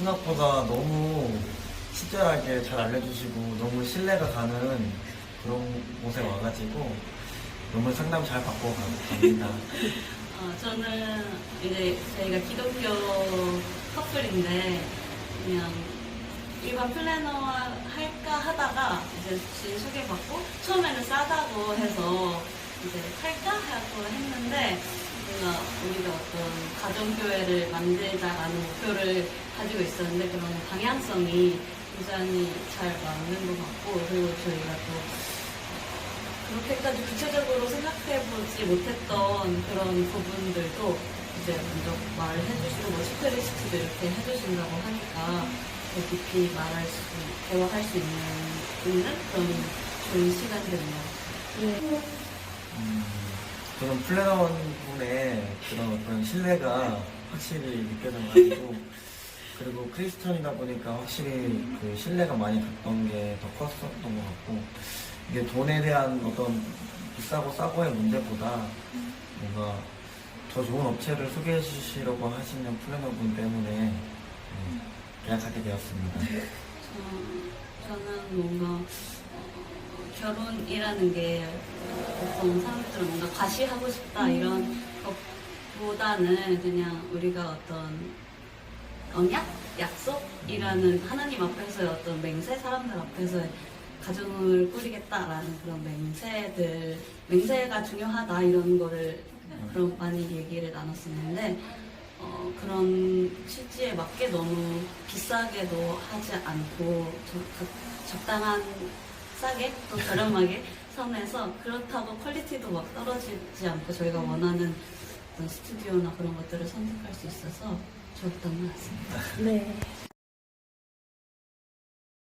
생각보다 너무 친절하게 잘 알려주시고 너무 신뢰가 가는 그런 곳에 와가지고 너무 상담 잘 받고 가- 갑니다. 어, 저는 이제 저희가 기독교 커플인데 그냥 일반 플래너 할까 하다가 이제 주인 소개받고 처음에는 싸다고 해서 이제 할까 하고 했는데 가정교회를 만들자라는 목표를 가지고 있었는데 그런 방향성이 굉장히 잘 맞는 것 같고 그리고 저희가 또 그렇게까지 구체적으로 생각해보지 못했던 그런 부분들도 이제 먼저 말을 해주시고 뭐 체크리스트도 이렇게 해주신다고 하니까 더 깊이 말할 수, 대화할 수 있는, 있는 그런 좋은 시간들이에요. 음, 저는 플래너원 분의 그런 어떤 신뢰가 확실히 느껴져가지고 그리고 크리스천이다 보니까 확실히 그 신뢰가 많이 갔던 게 더 컸었던 것 같고 이게 돈에 대한 어떤 비싸고 싸고의 문제보다 뭔가 더 좋은 업체를 소개해 주시려고 하시는 플래너분 때문에 음, 계약하게 되었습니다. 저, 저는 뭔가 어, 결혼이라는 게 어, 보통 사람들은 뭔가 과시하고 싶다 이런 것보다는 그냥 우리가 어떤 언약? 약속이라는 하나님 앞에서의 어떤 맹세 사람들 앞에서 가정을 꾸리겠다라는 그런 맹세들 맹세가 중요하다 이런 거를 그런 많이 얘기를 나눴었는데 어, 그런 취지에 맞게 너무 비싸게도 하지 않고 적- 적- 적당한 싸게 또 저렴하게 선에서 그렇다고 퀄리티도 막 떨어지지 않고 저희가 원하는 어떤 스튜디오나 그런 것들을 선택할 수 있어서 좋았던 것 같습니다. 네.